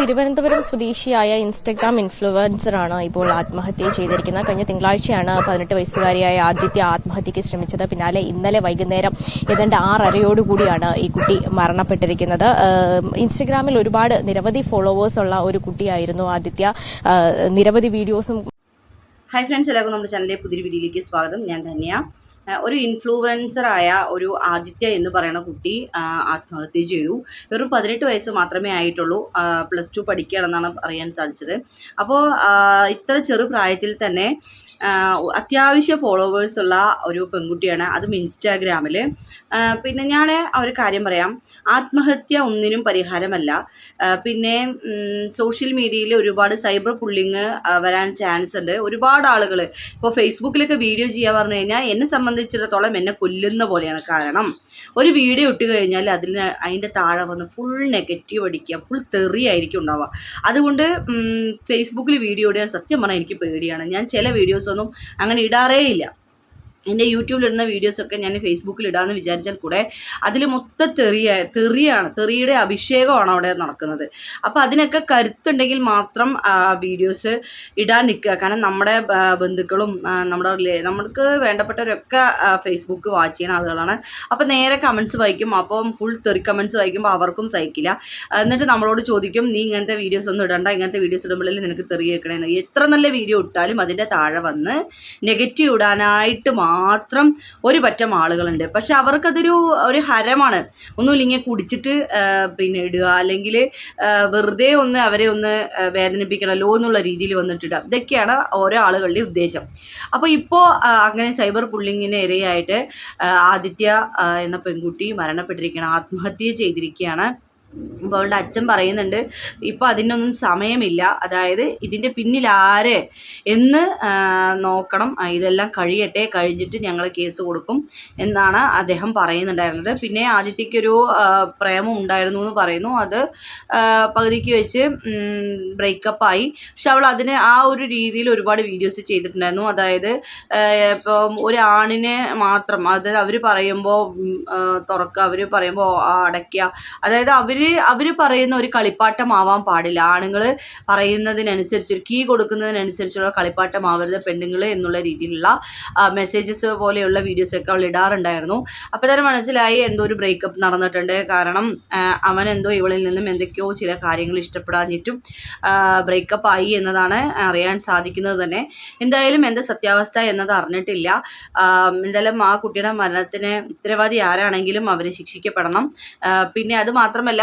തിരുവനന്തപുരം സ്വദേശിയായ ഇൻസ്റ്റഗ്രാം ഇൻഫ്ലുവൻസറാണ് ഇപ്പോൾ ആത്മഹത്യ ചെയ്തിരിക്കുന്നത്. കഴിഞ്ഞ തിങ്കളാഴ്ചയാണ് പതിനെട്ട് വയസ്സുകാരിയായ ആദിത്യ ആത്മഹത്യയ്ക്ക് ശ്രമിച്ചത്. പിന്നാലെ ഇന്നലെ വൈകുന്നേരം ഏതാണ്ട് ആറരയോടുകൂടിയാണ് ഈ കുട്ടി മരണപ്പെട്ടിരിക്കുന്നത്. ഇൻസ്റ്റഗ്രാമിൽ ഒരുപാട് നിരവധി ഫോളോവേഴ്സ് ഉള്ള ഒരു കുട്ടിയായിരുന്നു ആദിത്യ. നിരവധി വീഡിയോസും ഹൈ ഫ്രണ്ട്സ് എല്ലാവർക്കും നമ്മുടെ ചാനലിലെ പുതിയൊരു വീഡിയോയിലേക്ക് സ്വാഗതം. ഞാൻ ധന്യ. ഒരു ഇൻഫ്ലുവൻസറായ ഒരു ആദിത്യ എന്ന് പറയുന്ന കുട്ടി ആത്മഹത്യ ചെയ്തു. വെറും പതിനെട്ട് വയസ്സ് മാത്രമേ ആയിട്ടുള്ളൂ. പ്ലസ് ടു പഠിക്കുകയാണെന്നാണ് അറിയാൻ സാധിച്ചത്. അപ്പോൾ ഇത്ര ചെറു പ്രായത്തിൽ തന്നെ അത്യാവശ്യ ഫോളോവേഴ്സ് ഉള്ള ഒരു പെൺകുട്ടിയാണ്. അതും ഇൻസ്റ്റാഗ്രാമിൽ പിന്നെ ഞാൻ ഒരു കാര്യം പറയാം. ആത്മഹത്യ ഒന്നിനും പരിഹാരമല്ല. പിന്നെ സോഷ്യൽ മീഡിയയിൽ ഒരുപാട് സൈബർ പുള്ളിങ് വരാൻ ചാൻസ് ഉണ്ട്. ഒരുപാട് ആളുകൾ ഇപ്പോൾ ഫേസ്ബുക്കിലൊക്കെ വീഡിയോ ചെയ്യാൻ പറഞ്ഞു കഴിഞ്ഞാൽ എന്നെ സംബന്ധിച്ചിടത്തോളം എന്നെ കൊല്ലുന്ന പോലെയാണ് കാരണം ഒരു വീഡിയോ ഇട്ട് കഴിഞ്ഞാൽ അതിന് അതിന്റെ താഴെ വന്ന് ഫുൾ നെഗറ്റീവ് അടിക്കുക ഫുൾ തെറിയായിരിക്കും ഉണ്ടാവുക. അതുകൊണ്ട് ഫേസ്ബുക്കിൽ വീഡിയോ ഇടാൻ സത്യം പറഞ്ഞാൽ എനിക്ക് പേടിയാണ്. ഞാൻ ചില വീഡിയോസൊന്നും അങ്ങനെ ഇടാറേ ഇല്ല എന്റെ യൂട്യൂബിലിടുന്ന വീഡിയോസൊക്കെ ഞാൻ ഫേസ്ബുക്കിൽ ഇടാമെന്ന് വിചാരിച്ചാൽ കൂടെ അതിൽ മൊത്തം തെറിയ തെറിയാണ് തെറിയുടെ അഭിഷേകമാണ് അവിടെ നടക്കുന്നത്. അപ്പോൾ അതിനൊക്കെ കരുത്തുണ്ടെങ്കിൽ മാത്രം വീഡിയോസ് ഇടാൻ നിൽക്കുക. കാരണം നമ്മുടെ ബന്ധുക്കളും നമ്മുടെ നമുക്ക് വേണ്ടപ്പെട്ടവരൊക്കെ ഫേസ്ബുക്ക് വാച്ച് ചെയ്യുന്ന ആളുകളാണ്. അപ്പോൾ നേരെ കമൻസ് വായിക്കും. അപ്പം ഫുൾ തെറി കമൻസ് വായിക്കുമ്പോൾ അവർക്കും സഹിക്കില്ല. എന്നിട്ട് നമ്മളോട് ചോദിക്കും നീ ഇങ്ങനത്തെ വീഡിയോസ് ഒന്നും ഇടണ്ട. ഇങ്ങനത്തെ വീഡിയോസ് ഇടുമ്പോഴല്ലേ നിനക്ക് തെറി കേൾക്കണേന്ന് എത്ര നല്ല വീഡിയോ ഇട്ടാലും അതിന്റെ താഴെ വന്ന് നെഗറ്റീവ് ഇടാനായിട്ട് മാത്രം ഒരു പറ്റം ആളുകളുണ്ട്. പക്ഷെ അവർക്കതൊരു ഒരു ഹരമാണ്. ഒന്നുമില്ലെങ്കിൽ കുടിച്ചിട്ട് പിന്നെ ഇടുക അല്ലെങ്കിൽ വെറുതെ ഒന്ന് അവരെ ഒന്ന് വേദനിപ്പിക്കണമല്ലോ എന്നുള്ള രീതിയിൽ വന്നിട്ടിടുക ഇതൊക്കെയാണ് ഓരോ ആളുകളുടെ ഉദ്ദേശം. അപ്പോൾ ഇപ്പോൾ അങ്ങനെ സൈബർ പുള്ളിങ്ങിന് ഇരയായിട്ട് ആദിത്യ എന്ന പെൺകുട്ടി മരണപ്പെട്ടിരിക്കുകയാണ്. ആത്മഹത്യ ചെയ്തിരിക്കുകയാണ്. അപ്പോൾ അവളുടെ അച്ഛൻ പറയുന്നുണ്ട് ഇപ്പോൾ അതിനൊന്നും സമയമില്ല. അതായത് ഇതിന്റെ പിന്നിൽ ആര് എന്ന് നോക്കണം. ഇതെല്ലാം കഴിയട്ടെ കഴിഞ്ഞിട്ട് ഞങ്ങൾ കേസ് കൊടുക്കും എന്നാണ് അദ്ദേഹം പറയുന്നുണ്ടായിരുന്നത്. പിന്നെ ആദിത്യയ്ക്കൊരു ആ, പ്രേമം ഉണ്ടായിരുന്നു എന്ന് പറയുന്നു. അത് പകുതിക്ക് വെച്ച് ബ്രേക്കപ്പായി. പക്ഷെ അവൾ അതിന് ആ ഒരു രീതിയിൽ ഒരുപാട് വീഡിയോസ് ചെയ്തിട്ടുണ്ടായിരുന്നു. അതായത് ഇപ്പം ഒരു ആണിനെ മാത്രം അത് അവർ പറയുമ്പോൾ തുറക്കുക അവർ പറയുമ്പോൾ അടയ്ക്കുക അതായത് അവർ അവർ പറയുന്ന ഒരു കളിപ്പാട്ടമാവാൻ പാടില്ല. ആണുങ്ങൾ പറയുന്നതിനനുസരിച്ച് ഒരു കീ കൊടുക്കുന്നതിനനുസരിച്ചുള്ള കളിപ്പാട്ടമാവരുത് പെണ്ണുങ്ങൾ എന്നുള്ള രീതിയിലുള്ള മെസ്സേജസ് പോലെയുള്ള വീഡിയോസൊക്കെ അവൾ ഇടാറുണ്ടായിരുന്നു. അപ്പോൾ തന്നെ മനസ്സിലായി എന്തോ ഒരു ബ്രേക്കപ്പ് നടന്നിട്ടുണ്ട്. കാരണം അവൻ എന്തോ ഇവളിൽ നിന്നും എന്തൊക്കെയോ ചില കാര്യങ്ങൾ ഇഷ്ടപ്പെടാഞ്ഞിട്ടും ബ്രേക്കപ്പ് ആയി എന്നതാണ് അറിയാൻ സാധിക്കുന്നത് തന്നെ. എന്തായാലും എന്താ സത്യാവസ്ഥ എന്നത് അറിഞ്ഞിട്ടില്ല. എന്തായാലും ആ കുട്ടിയുടെ മരണത്തിന് ഉത്തരവാദി ആരാണെങ്കിലും അവരെ ശിക്ഷിക്കപ്പെടണം. പിന്നെ അത് മാത്രമല്ല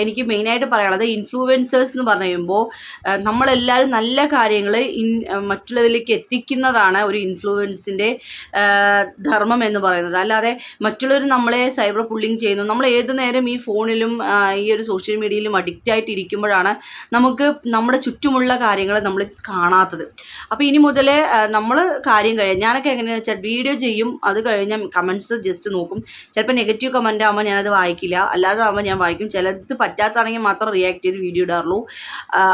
എനിക്ക് മെയിനായിട്ട് പറയാനുള്ളത് ഇൻഫ്ലുവൻസേഴ്സ് എന്ന് പറയുമ്പോൾ നമ്മളെല്ലാവരും നല്ല കാര്യങ്ങൾ ഇൻ മറ്റുള്ളവരിലേക്ക് എത്തിക്കുന്നതാണ് ഒരു ഇൻഫ്ലുവൻസിന്റെ ധർമ്മം എന്ന് പറയുന്നത്. അല്ലാതെ മറ്റുള്ളവർ നമ്മളെ സൈബർ പുള്ളിങ് ചെയ്യുന്നു. നമ്മൾ ഏത് നേരം ഈ ഫോണിലും ഈ ഒരു സോഷ്യൽ മീഡിയയിലും അഡിക്റ്റ് ആയിട്ട് ഇരിക്കുമ്പോഴാണ് നമുക്ക് നമ്മുടെ ചുറ്റുമുള്ള കാര്യങ്ങൾ നമ്മൾ കാണാത്തത്. അപ്പോൾ ഇനി മുതൽ നമ്മൾ കാര്യം കഴിയും ഞാനൊക്കെ എങ്ങനെയാണെന്ന് വെച്ചാൽ വീഡിയോ ചെയ്യും അത് കഴിഞ്ഞാൽ കമൻസ് ജസ്റ്റ് നോക്കും. ചിലപ്പോൾ നെഗറ്റീവ് കമന്റ് ആകുമ്പോൾ ഞാനത് വായിക്കില്ല. അല്ലാതെ ആകുമ്പോൾ ഞാൻ വായിക്കും. ചിലത് പറ്റാത്താണെങ്കിൽ മാത്രം റിയാക്ട് ചെയ്ത് വീഡിയോ ഇടാറുള്ളൂ.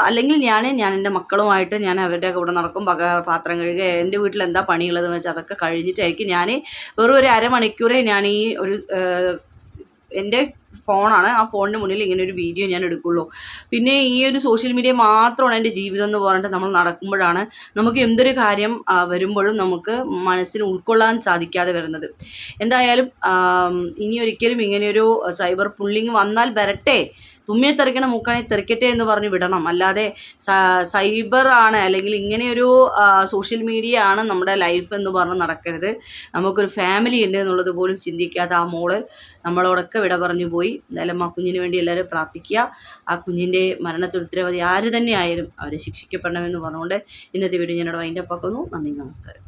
അല്ലെങ്കിൽ ഞാൻ ഞാൻ എന്റെ മക്കളുമായിട്ട് ഞാൻ അവരുടെ കൂടെ നടക്കും പാത്രം കഴുകുക. എന്റെ വീട്ടിൽ എന്താ പണിയുള്ളതെന്ന് വെച്ചാൽ അതൊക്കെ കഴിഞ്ഞിട്ടായിരിക്കും ഞാൻ വെറും ഒരു അരമണിക്കൂറേ ഞാൻ ഈ ഒരു എന്റെ ഫോണാണ്. ആ ഫോണിന് മുന്നിൽ ഇങ്ങനെ ഒരു വീഡിയോ ഞാൻ എടുക്കുള്ളൂ. പിന്നെ ഈ ഒരു സോഷ്യൽ മീഡിയ മാത്രമാണ് എന്റെ ജീവിതം എന്ന് പറഞ്ഞിട്ട് നമ്മൾ നടക്കുമ്പോഴാണ് നമുക്ക് എന്തൊരു കാര്യം വരുമ്പോഴും നമുക്ക് മനസ്സിന് ഉൾക്കൊള്ളാൻ സാധിക്കാതെ വരുന്നത്. എന്തായാലും ഇനി ഒരിക്കലും ഇങ്ങനെയൊരു സൈബർ പുള്ളിങ് വന്നാൽ വരട്ടെ. തുമ്മിയെ തെറിക്കണ മുക്കാണെ തെറിക്കട്ടെ എന്ന് പറഞ്ഞ് വിടണം. അല്ലാതെ സൈബർ ആണ് അല്ലെങ്കിൽ ഇങ്ങനെയൊരു സോഷ്യൽ മീഡിയ ആണ് നമ്മുടെ ലൈഫ് എന്ന് പറഞ്ഞ് നടക്കരുത്. നമുക്കൊരു ഫാമിലി ഉണ്ട് എന്നുള്ളത് പോലും ചിന്തിക്കാതെ ആ മോൾ നമ്മളോടൊക്കെ വിട പറഞ്ഞു പോയി. എന്തായാലും ആ കുഞ്ഞിന് വേണ്ടി എല്ലാവരും പ്രാർത്ഥിക്കുക. ആ കുഞ്ഞിന്റെ മരണത്തിൽ ഉത്തരവാദി ആര് തന്നെ ആയാലും അവരെ ശിക്ഷിക്കപ്പെടണമെന്ന് പറഞ്ഞുകൊണ്ട് ഇന്നത്തെ വീഡിയോ ഞാനിവിടെ വൈൻഡപ്പ് ആക്കുന്നു. നന്ദി നമസ്കാരം.